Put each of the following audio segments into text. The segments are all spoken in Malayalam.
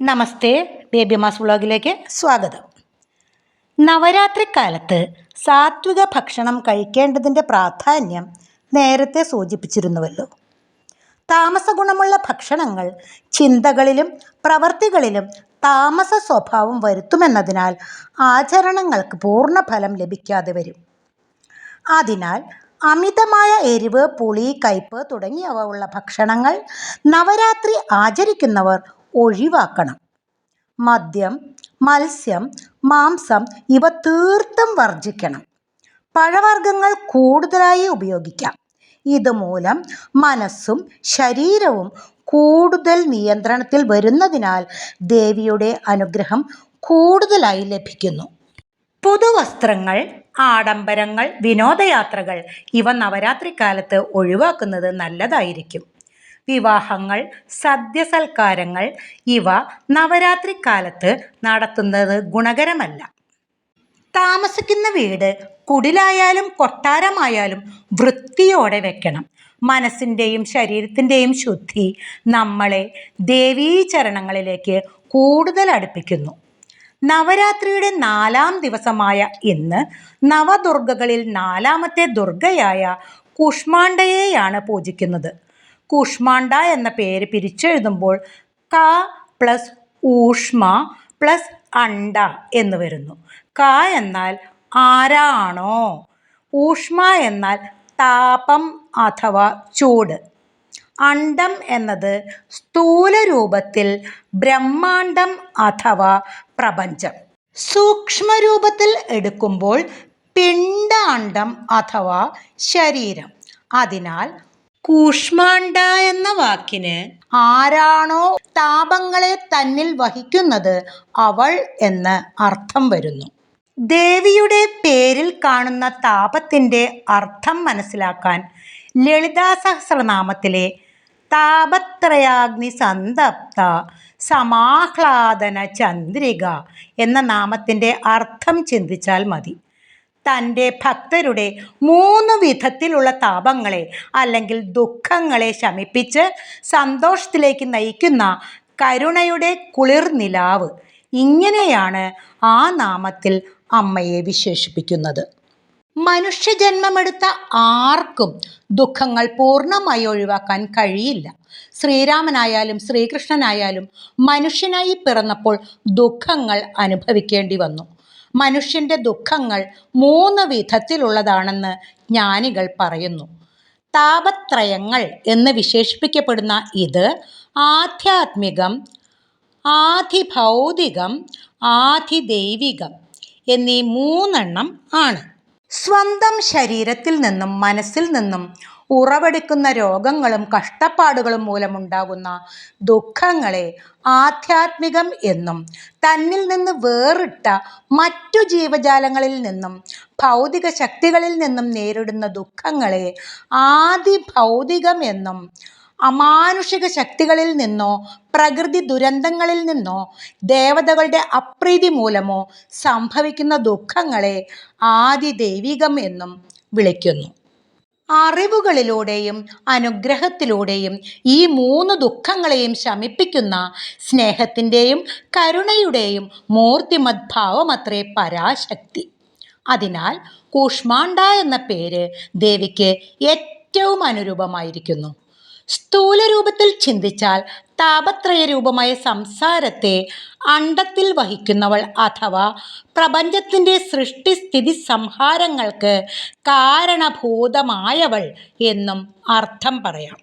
നമസ്തേ ബേബി മാസ് വ്ളോഗിലേക്ക് സ്വാഗതം. നവരാത്രി കാലത്ത് സാത്വിക ഭക്ഷണം കഴിക്കേണ്ടതിന്റെ പ്രാധാന്യം നേരത്തെ സൂചിപ്പിച്ചിരുന്നുവല്ലോ. താമസ ഗുണമുള്ള ഭക്ഷണങ്ങൾ ചിന്തകളിലും പ്രവർത്തികളിലും താമസ സ്വഭാവം വരുത്തുമെന്നതിനാൽ ആചരണങ്ങൾക്ക് പൂർണ ഫലം ലഭിക്കാതെ വരും. അതിനാൽ അമിതമായ എരിവ് പുളി കയ്പ് തുടങ്ങിയവ ഉള്ള ഭക്ഷണങ്ങൾ നവരാത്രി ആചരിക്കുന്നവർ ഒഴിവാക്കണം. മദ്യം മത്സ്യം മാംസം ഇവ തീർത്തും വർജിക്കണം പഴവർഗങ്ങൾ കൂടുതലായി ഉപയോഗിക്കാം. ഇതുമൂലം മനസ്സും ശരീരവും കൂടുതൽ നിയന്ത്രണത്തിൽ വരുന്നതിനാൽ ദേവിയുടെ അനുഗ്രഹം കൂടുതലായി ലഭിക്കുന്നു. പുതുവസ്ത്രങ്ങൾ ആഡംബരങ്ങൾ വിനോദയാത്രകൾ ഇവ നവരാത്രി കാലത്ത് ഒഴിവാക്കുന്നത് നല്ലതായിരിക്കും. വിവാഹങ്ങൾ സദ്യസൽക്കാരങ്ങൾ ഇവ നവരാത്രി കാലത്ത് നടത്തുന്നത് ഗുണകരമല്ല. താമസിക്കുന്ന വീട് കുടിലായാലും കൊട്ടാരമായാലും വൃത്തിയോടെ വെക്കണം. മനസ്സിന്റെയും ശരീരത്തിന്റെയും ശുദ്ധി നമ്മളെ ദേവീചരണങ്ങളിലേക്ക് കൂടുതൽ അടുപ്പിക്കുന്നു. നവരാത്രിയുടെ നാലാം ദിവസമായ ഇന്ന് നവദുർഗകളിൽ നാലാമത്തെ ദുർഗയായ കുഷ്മാണ്ടയെയാണ് പൂജിക്കുന്നത്. കുഷ്മാണ്ഡ എന്ന പേര് പിരിച്ചെഴുതുമ്പോൾ ക പ്ലസ് ഊഷ്മ പ്ലസ് അണ്ട എന്ന് വരുന്നു. ക എന്നാൽ ആരാണോ ഊഷ്മ എന്നാൽ താപം അഥവാ ചൂട്. അണ്ടം എന്നത് സ്ഥൂല രൂപത്തിൽ ബ്രഹ്മാണ്ടം അഥവാ പ്രപഞ്ചം. സൂക്ഷ്മരൂപത്തിൽ എടുക്കുമ്പോൾ പിണ്ടാണ്ടം അഥവാ ശരീരം. അതിനാൽ കൂഷ്മാണ്ഡ എന്ന വാക്കിന് ആരാണോ താപങ്ങളെ തന്നിൽ വഹിക്കുന്നത് അവൾ എന്ന് അർത്ഥം വരുന്നു. ദേവിയുടെ പേരിൽ കാണുന്ന താപത്തിന്റെ അർത്ഥം മനസ്സിലാക്കാൻ ലളിതാ സഹസ്രനാമത്തിലെ താപത്രയാഗ്നി സന്തപ്ത സമാഹ്ലാദന ചന്ദ്രിക എന്ന നാമത്തിന്റെ അർത്ഥം ചിന്തിച്ചാൽ മതി. തന്റെ ഭക്തരുടെ മൂന്ന് വിധത്തിലുള്ള താപങ്ങളെ അല്ലെങ്കിൽ ദുഃഖങ്ങളെ ശമിപ്പിച്ച് സന്തോഷത്തിലേക്ക് നയിക്കുന്ന കരുണയുടെ കുളിർനിലാവ് ഇങ്ങനെയാണ് ആ നാമത്തിൽ അമ്മയെ വിശേഷിപ്പിക്കുന്നത്. മനുഷ്യജന്മമെടുത്ത ആർക്കും ദുഃഖങ്ങൾ പൂർണമായി ഒഴിവാക്കാൻ കഴിയില്ല. ശ്രീരാമനായാലും ശ്രീകൃഷ്ണനായാലും മനുഷ്യനായി പിറന്നപ്പോൾ ദുഃഖങ്ങൾ അനുഭവിക്കേണ്ടി വന്നു. മനുഷ്യന്റെ ദുഃഖങ്ങൾ മൂന്ന് വിധത്തിലുള്ളതാണെന്ന് ജ്ഞാനികൾ പറയുന്നു. താപത്രയങ്ങൾ എന്ന് വിശേഷിപ്പിക്കപ്പെടുന്ന ഇത് ആധ്യാത്മികം ആധിഭൗതികം ആധിദൈവികം എന്നീ മൂന്നെണ്ണം ആണ്. സ്വന്തം ശരീരത്തിൽ നിന്നും മനസ്സിൽ നിന്നും ഉറവെടുക്കുന്ന രോഗങ്ങളും കഷ്ടപ്പാടുകളും മൂലമുണ്ടാകുന്ന ദുഃഖങ്ങളെ ആധ്യാത്മികം എന്നും തന്നിൽ നിന്ന് വേറിട്ട മറ്റു ജീവജാലങ്ങളിൽ നിന്നും ഭൗതിക ശക്തികളിൽ നിന്നും നേരിടുന്ന ദുഃഖങ്ങളെ ആദിഭൗതികം എന്നും അമാനുഷിക ശക്തികളിൽ നിന്നോ പ്രകൃതി ദുരന്തങ്ങളിൽ നിന്നോ ദേവതകളുടെ അപ്രീതി മൂലമോ സംഭവിക്കുന്ന ദുഃഖങ്ങളെ ആദി ദൈവികം എന്നും വിളിക്കുന്നു. അറിവുകളിലൂടെയും അനുഗ്രഹത്തിലൂടെയും ഈ മൂന്ന് ദുഃഖങ്ങളെയും ശമിപ്പിക്കുന്ന സ്നേഹത്തിന്റെയും കരുണയുടെയും മൂർത്തിമദ്ഭാവമത്രേ പരാശക്തി. അതിനാൽ കൂഷ്മാണ്ട എന്ന പേര് ദേവിക്ക് ഏറ്റവും അനുരൂപമായിരിക്കുന്നു. സ്ഥൂല രൂപത്തിൽ ചിന്തിച്ചാൽ താപത്രയ രൂപമായ സംസാരത്തെ അണ്ടത്തിൽ വഹിക്കുന്നവൾ അഥവാ പ്രപഞ്ചത്തിന്റെ സൃഷ്ടിസ്ഥിതി സംഹാരങ്ങൾക്ക് കാരണഭൂതമായവൾ എന്നും അർത്ഥം പറയാം.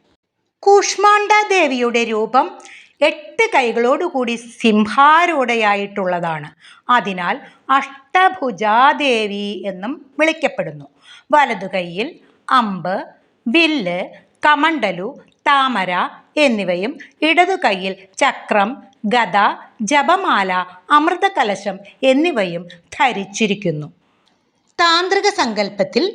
കൂഷ്മാണ്ട ദേവിയുടെ രൂപം എട്ട് കൈകളോടുകൂടി സിംഹാരൂഢയായിട്ടുള്ളതാണ് അതിനാൽ അഷ്ടഭുജാദേവി എന്നും വിളിക്കപ്പെടുന്നു. വലതു കൈയിൽ അമ്പ് വില്ല് കമണ്ടലു താമര എന്നിവയും ഇടതു കൈയിൽ ചക്രം ഗത ജപമാല അമൃതകലശം എന്നിവയും ധരിച്ചിരിക്കുന്നു. താന്ത്രിക സങ്കല്പത്തിൽ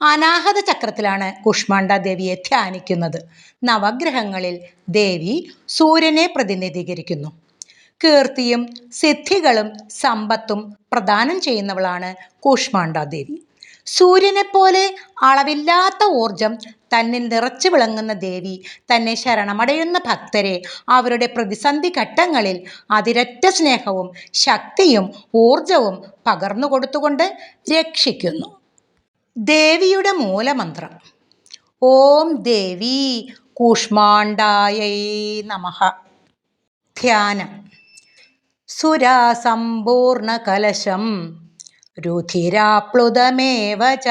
അനാഹത ചക്രത്തിലാണ് കുഷ്മാണ്ഡ ദേവിയെ ധ്യാനിക്കുന്നത്. നവഗ്രഹങ്ങളിൽ ദേവി സൂര്യനെ പ്രതിനിധീകരിക്കുന്നു. കീർത്തിയും സിദ്ധികളും സമ്പത്തും പ്രദാനം ചെയ്യുന്നവളാണ് കുഷ്മാണ്ഡ ദേവി. സൂര്യനെപ്പോലെ അളവില്ലാത്ത ഊർജം തന്നിൽ നിറച്ചു വിളങ്ങുന്ന ദേവി തന്നെ ശരണമടയുന്ന ഭക്തരെ അവരുടെ പ്രതിസന്ധി ഘട്ടങ്ങളിൽ അതിരറ്റ സ്നേഹവും ശക്തിയും ഊർജവും പകർന്നു കൊടുത്തുകൊണ്ട് രക്ഷിക്കുന്നു. ദേവിയുടെ മൂലമന്ത്രം. ഓം ദേവി കൂഷ്മാണ്ടായ നമഃ. ധ്യാനം. रुधिराप्लुदमेव च।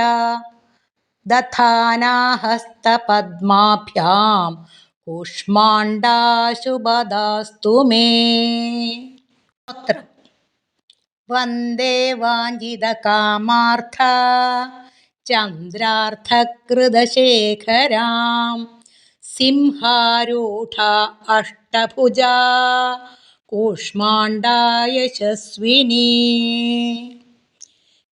दथानाहस्तपद्माभ्यां कूष्माण्डाशुभदास्तु मे। अत्र वंदे वाञ्छितकामार्था चन्द्रार्थकृदशेखरां सिंहारूढा अष्टभुजा कूष्माण्डा यशस्विनी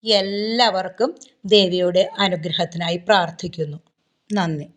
എല്ലാവർക്കും ദേവിയുടെ അനുഗ്രഹത്തിനായി പ്രാർത്ഥിക്കുന്നു. നന്ദി.